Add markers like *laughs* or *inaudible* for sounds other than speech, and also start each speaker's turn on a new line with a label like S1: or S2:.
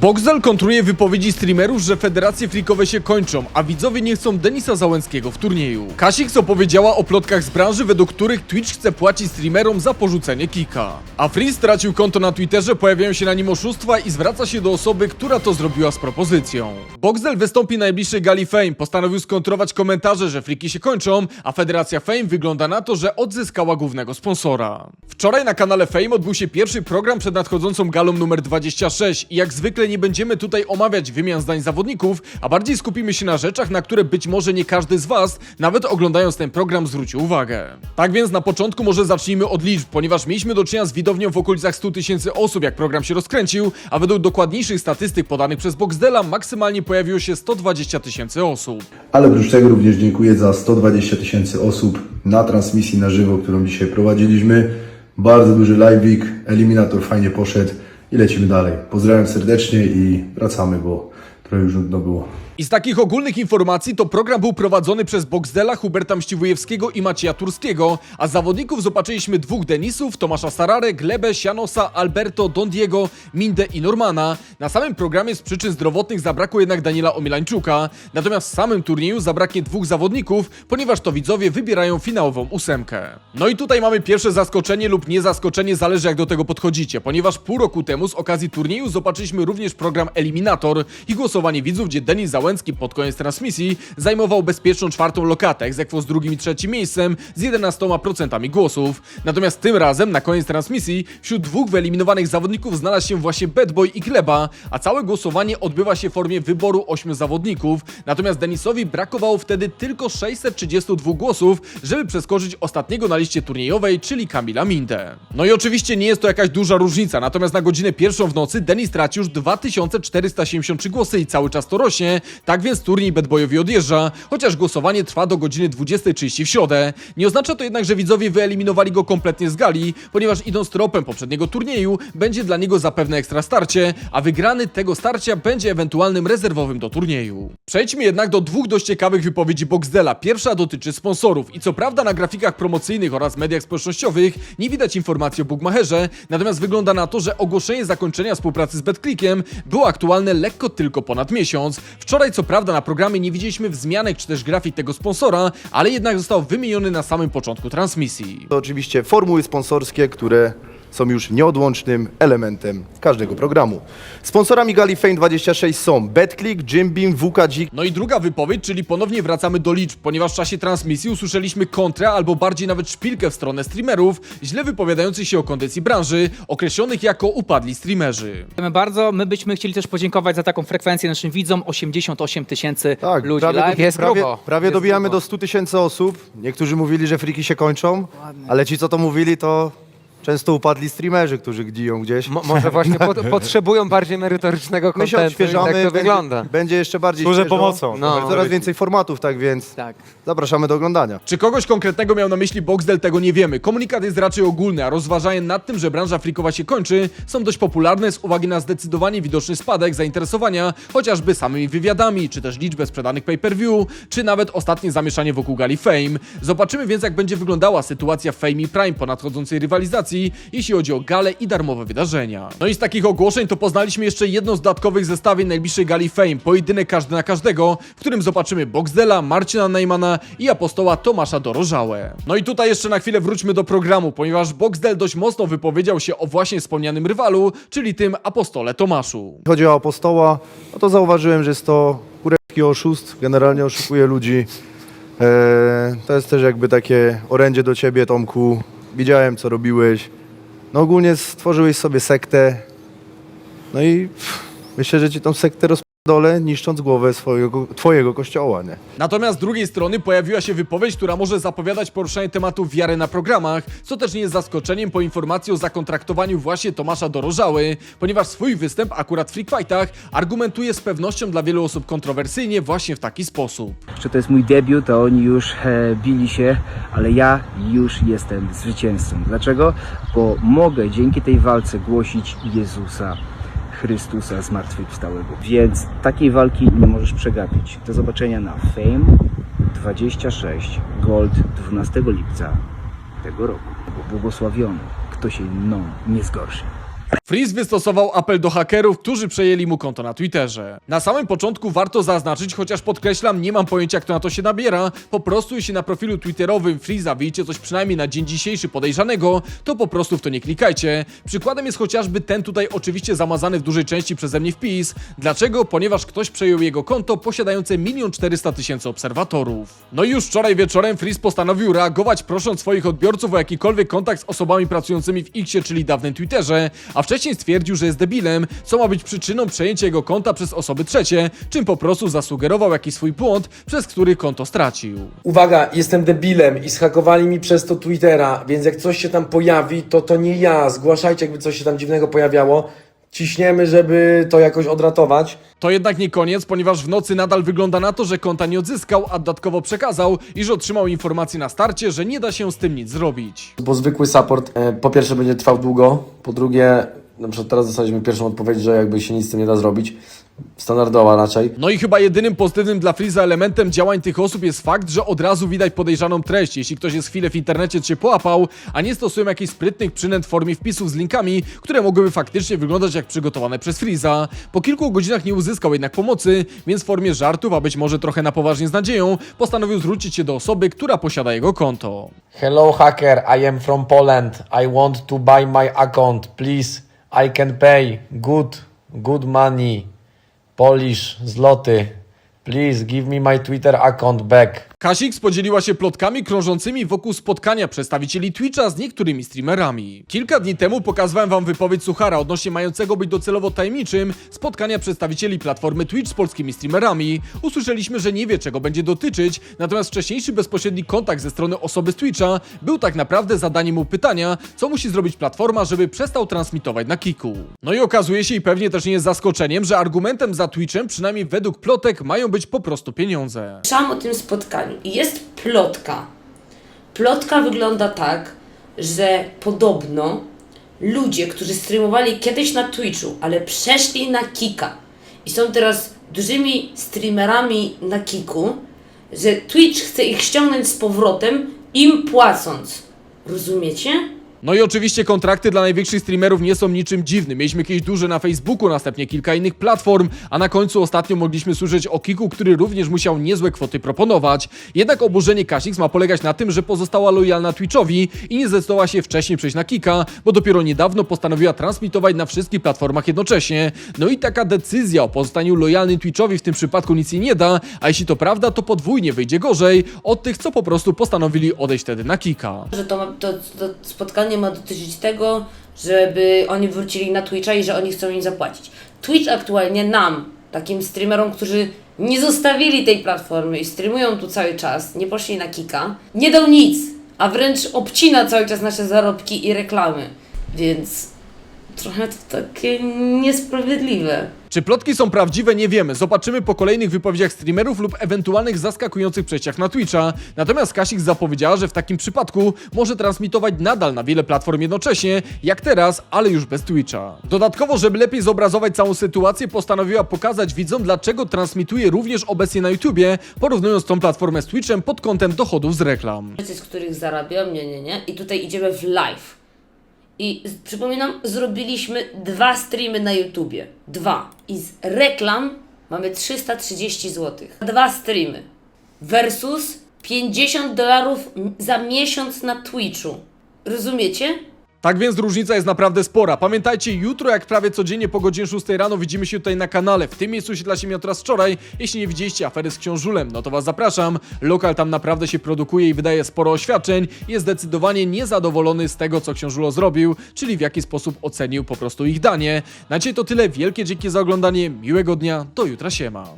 S1: Boxdel kontruje wypowiedzi streamerów, że federacje freakowe się kończą, a widzowie nie chcą Denisa Załęckiego w turnieju. Kasix opowiedziała o plotkach z branży, według których Twitch chce płacić streamerom za porzucenie kika. A Free stracił konto na Twitterze, pojawiają się na nim oszustwa i zwraca się do osoby, która to zrobiła z propozycją. Boxdel wystąpi na najbliższej gali Fame, postanowił skontrować komentarze, że friki się kończą, a Federacja Fame wygląda na to, że odzyskała głównego sponsora. Wczoraj na kanale Fame odbył się pierwszy program przed nadchodzącą galą numer 26 i jak zwykle nie będziemy tutaj omawiać wymian zdań zawodników, a bardziej skupimy się na rzeczach, na które być może nie każdy z Was, nawet oglądając ten program, zwrócił uwagę. Tak więc na początku może zacznijmy od liczb, ponieważ mieliśmy do czynienia z widownią w okolicach 100 tysięcy osób, jak program się rozkręcił, a według dokładniejszych statystyk podanych przez Boxdela maksymalnie pojawiło się 120 tysięcy osób.
S2: Ale oprócz tego również dziękuję za 120 tysięcy osób na transmisji na żywo, którą dzisiaj prowadziliśmy. Bardzo duży live'ik, eliminator fajnie poszedł i lecimy dalej. Pozdrawiam serdecznie i wracamy, bo trochę już nudno było.
S1: I z takich ogólnych informacji to program był prowadzony przez Boxdela, Huberta Mściwujewskiego i Macieja Turskiego, a zawodników zobaczyliśmy dwóch Denisów, Tomasza Sarare, Glebę, Sianosa, Alberto, Don Diego, Mindę i Normana. Na samym programie z przyczyn zdrowotnych zabrakło jednak Daniela Omilańczuka, natomiast w samym turnieju zabraknie dwóch zawodników, ponieważ to widzowie wybierają finałową ósemkę. No i tutaj mamy pierwsze zaskoczenie lub nie zaskoczenie, zależy jak do tego podchodzicie, ponieważ pół roku temu z okazji turnieju zobaczyliśmy również program Eliminator i głosowanie widzów, gdzie Denis Załęcki pod koniec transmisji zajmował bezpieczną czwartą lokatę, egzekwo z drugim i trzecim miejscem z 11% głosów. Natomiast tym razem na koniec transmisji wśród dwóch wyeliminowanych zawodników znalazł się właśnie Bad Boy i Gleba, a całe głosowanie odbywa się w formie wyboru 8 zawodników. Natomiast Denisowi brakowało wtedy tylko 632 głosów, żeby przeskoczyć ostatniego na liście turniejowej, czyli Kamila Mindę. No i oczywiście nie jest to jakaś duża różnica, natomiast na godzinę pierwszą w nocy Denis traci już 2473 głosy i cały czas to rośnie, tak więc turniej Bad Boyowi odjeżdża, chociaż głosowanie trwa do godziny 20.30 w środę. Nie oznacza to jednak, że widzowie wyeliminowali go kompletnie z gali, ponieważ idąc tropem poprzedniego turnieju, będzie dla niego zapewne ekstra starcie, a wygrany tego starcia będzie ewentualnym rezerwowym do turnieju. Przejdźmy jednak do dwóch dość ciekawych wypowiedzi Boxdela. Pierwsza dotyczy sponsorów i co prawda na grafikach promocyjnych oraz mediach społecznościowych nie widać informacji o Bookmacherze, natomiast wygląda na to, że ogłoszenie zakończenia współpracy z BetClickiem było aktualne lekko tylko ponad miesiąc. Wczoraj co prawda na programie nie widzieliśmy wzmianek czy też grafik tego sponsora, ale jednak został wymieniony na samym początku transmisji.
S3: To oczywiście formuły sponsorskie, które są już nieodłącznym elementem każdego programu. Sponsorami Gali Fame 26 są BetClick, Jim Beam, WKG,
S1: No i druga wypowiedź, czyli ponownie wracamy do liczb, ponieważ w czasie transmisji usłyszeliśmy kontrę albo bardziej nawet szpilkę w stronę streamerów, źle wypowiadających się o kondycji branży, określonych jako upadli streamerzy.
S4: Dziękujemy bardzo. My byśmy chcieli też podziękować za taką frekwencję naszym widzom. 88 tysięcy
S3: Tak,
S4: ludzi
S3: prawie,
S4: live.
S3: do,
S4: Jest
S3: prawie,
S4: grubo.
S3: prawie
S4: Jest
S3: dobijamy
S4: grubo.
S3: do 100 tysięcy osób. Niektórzy mówili, że friki się kończą, ale ci, co to mówili, to często upadli streamerzy, którzy gdziją gdzieś.
S5: Mo, może właśnie po, *laughs* potrzebują bardziej merytorycznego
S3: My się
S5: kontentu i
S3: odświeżamy,
S5: tak to
S3: będzie,
S5: wygląda.
S3: będzie jeszcze bardziej
S6: Służę
S3: świeżo.
S6: pomocą.
S5: No.
S3: Coraz więcej formatów, tak więc
S4: Tak.
S3: zapraszamy do oglądania.
S1: Czy kogoś konkretnego miał na myśli Boxdel, tego nie wiemy. Komunikat jest raczej ogólny, a rozważania nad tym, że branża frikowa się kończy, są dość popularne z uwagi na zdecydowanie widoczny spadek zainteresowania, chociażby samymi wywiadami, czy też liczbę sprzedanych pay-per-view, czy nawet ostatnie zamieszanie wokół gali Fame. Zobaczymy więc, jak będzie wyglądała sytuacja Fame i Prime po nadchodzącej rywalizacji, jeśli chodzi o gale i darmowe wydarzenia. No i z takich ogłoszeń to poznaliśmy jeszcze jedno z dodatkowych zestawień najbliższej gali Fame, pojedynek każdy na każdego, w którym zobaczymy Boxdela, Marcina Neymana i apostoła Tomasza Dorożałę. No i tutaj jeszcze na chwilę wróćmy do programu, ponieważ Boxdel dość mocno wypowiedział się o właśnie wspomnianym rywalu, czyli tym apostole Tomaszu.
S3: chodzi o apostoła, no to zauważyłem, że jest to kurewski oszust, generalnie oszukuje ludzi. Eee, to jest też jakby takie orędzie do ciebie, Tomku. Widziałem, co robiłeś. No ogólnie stworzyłeś sobie sektę. No i pff, myślę, że ci tą sektę rozpodolę, niszcząc głowę swojego, twojego kościoła, nie?
S1: Natomiast z drugiej strony pojawiła się wypowiedź, która może zapowiadać poruszanie tematu wiary na programach, co też nie jest zaskoczeniem po informacji o zakontraktowaniu właśnie Tomasza Dorożały, ponieważ swój występ akurat w Freak Fightach argumentuje z pewnością dla wielu osób kontrowersyjnie właśnie w taki sposób.
S7: że to jest mój debiut, a oni już e, bili się, ale ja już jestem zwycięzcą. Dlaczego? Bo mogę dzięki tej walce głosić Jezusa Chrystusa zmartwychwstałego. Więc takiej walki nie możesz przegapić. Do zobaczenia na Fame 26 Gold 12 lipca tego roku. Błogosławiony, kto się mną nie zgorszy.
S1: Freeze wystosował apel do hakerów, którzy przejęli mu konto na Twitterze. Na samym początku warto zaznaczyć, chociaż podkreślam, nie mam pojęcia kto na to się nabiera, po prostu jeśli na profilu twitterowym Freeza widzicie coś przynajmniej na dzień dzisiejszy podejrzanego, to po prostu w to nie klikajcie. Przykładem jest chociażby ten tutaj oczywiście zamazany w dużej części przeze mnie wpis. Dlaczego? Ponieważ ktoś przejął jego konto posiadające 1 400 tysięcy obserwatorów. No i już wczoraj wieczorem Freeze postanowił reagować prosząc swoich odbiorców o jakikolwiek kontakt z osobami pracującymi w Xie, czyli dawnym Twitterze, a wcześniej stwierdził, że jest debilem, co ma być przyczyną przejęcia jego konta przez osoby trzecie, czym po prostu zasugerował jakiś swój błąd, przez który konto stracił.
S6: Uwaga, jestem debilem i schakowali mi przez to Twittera, więc jak coś się tam pojawi, to to nie ja. Zgłaszajcie, jakby coś się tam dziwnego pojawiało. Ciśniemy, żeby to jakoś odratować.
S1: To jednak nie koniec, ponieważ w nocy nadal wygląda na to, że konta nie odzyskał, a dodatkowo przekazał, iż otrzymał informację na starcie, że nie da się z tym nic zrobić.
S6: Bo zwykły support e, po pierwsze będzie trwał długo, po drugie, na przykład teraz dostaliśmy pierwszą odpowiedź, że jakby się nic z tym nie da zrobić. Standardowa raczej.
S1: No i chyba jedynym pozytywnym dla Freeza elementem działań tych osób jest fakt, że od razu widać podejrzaną treść. Jeśli ktoś jest chwilę w internecie, się połapał, a nie stosują jakichś sprytnych przynęt w formie wpisów z linkami, które mogłyby faktycznie wyglądać jak przygotowane przez Freeza. Po kilku godzinach nie uzyskał jednak pomocy, więc w formie żartów, a być może trochę na poważnie z nadzieją, postanowił zwrócić się do osoby, która posiada jego konto.
S6: Hello hacker, I am from Poland. I want to buy my account. Please, I can pay. Good, good money. Polish, zloty. Please give me my Twitter account back.
S1: Kasix podzieliła się plotkami krążącymi wokół spotkania przedstawicieli Twitcha z niektórymi streamerami. Kilka dni temu pokazywałem wam wypowiedź Suchara odnośnie mającego być docelowo tajemniczym spotkania przedstawicieli platformy Twitch z polskimi streamerami. Usłyszeliśmy, że nie wie czego będzie dotyczyć, natomiast wcześniejszy bezpośredni kontakt ze strony osoby z Twitcha był tak naprawdę zadaniem mu pytania, co musi zrobić platforma, żeby przestał transmitować na Kiku. No i okazuje się i pewnie też nie jest zaskoczeniem, że argumentem za Twitchem, przynajmniej według plotek, mają być po prostu pieniądze.
S8: Słyszałam o tym spotkaniu i jest plotka. Plotka wygląda tak, że podobno ludzie, którzy streamowali kiedyś na Twitchu, ale przeszli na Kika i są teraz dużymi streamerami na Kiku, że Twitch chce ich ściągnąć z powrotem, im płacąc. Rozumiecie?
S1: No i oczywiście kontrakty dla największych streamerów nie są niczym dziwnym. Mieliśmy jakieś duże na Facebooku, następnie kilka innych platform, a na końcu ostatnio mogliśmy słyszeć o Kiku, który również musiał niezłe kwoty proponować. Jednak oburzenie Kasix ma polegać na tym, że pozostała lojalna Twitchowi i nie zdecydowała się wcześniej przejść na Kika, bo dopiero niedawno postanowiła transmitować na wszystkich platformach jednocześnie. No i taka decyzja o pozostaniu lojalnym Twitchowi w tym przypadku nic jej nie da, a jeśli to prawda, to podwójnie wyjdzie gorzej od tych, co po prostu postanowili odejść wtedy na Kika.
S8: Że to, to, to spotkanie ma dotyczyć tego, żeby oni wrócili na Twitcha i że oni chcą im zapłacić. Twitch aktualnie nam, takim streamerom, którzy nie zostawili tej platformy i streamują tu cały czas, nie poszli na Kika, nie dał nic, a wręcz obcina cały czas nasze zarobki i reklamy. Więc trochę to takie niesprawiedliwe.
S1: Czy plotki są prawdziwe, nie wiemy. Zobaczymy po kolejnych wypowiedziach streamerów lub ewentualnych zaskakujących przejściach na Twitcha. Natomiast Kasik zapowiedziała, że w takim przypadku może transmitować nadal na wiele platform jednocześnie, jak teraz, ale już bez Twitcha. Dodatkowo, żeby lepiej zobrazować całą sytuację, postanowiła pokazać widzom, dlaczego transmituje również obecnie na YouTubie, porównując tą platformę z Twitchem pod kątem dochodów z reklam.
S8: Z których zarabiam, nie, nie, nie. I tutaj idziemy w live. I z, przypominam, zrobiliśmy dwa streamy na YouTubie. Dwa. I z reklam mamy 330 zł. Dwa streamy. Versus 50 dolarów za miesiąc na Twitchu. Rozumiecie?
S1: Tak więc różnica jest naprawdę spora. Pamiętajcie, jutro jak prawie codziennie po godzinie 6 rano widzimy się tutaj na kanale. W tym miejscu się dla siebie teraz wczoraj. Jeśli nie widzieliście afery z książulem, no to was zapraszam. Lokal tam naprawdę się produkuje i wydaje sporo oświadczeń. Jest zdecydowanie niezadowolony z tego, co książulo zrobił, czyli w jaki sposób ocenił po prostu ich danie. Na dzisiaj to tyle. Wielkie dzięki za oglądanie. Miłego dnia. Do jutra siema.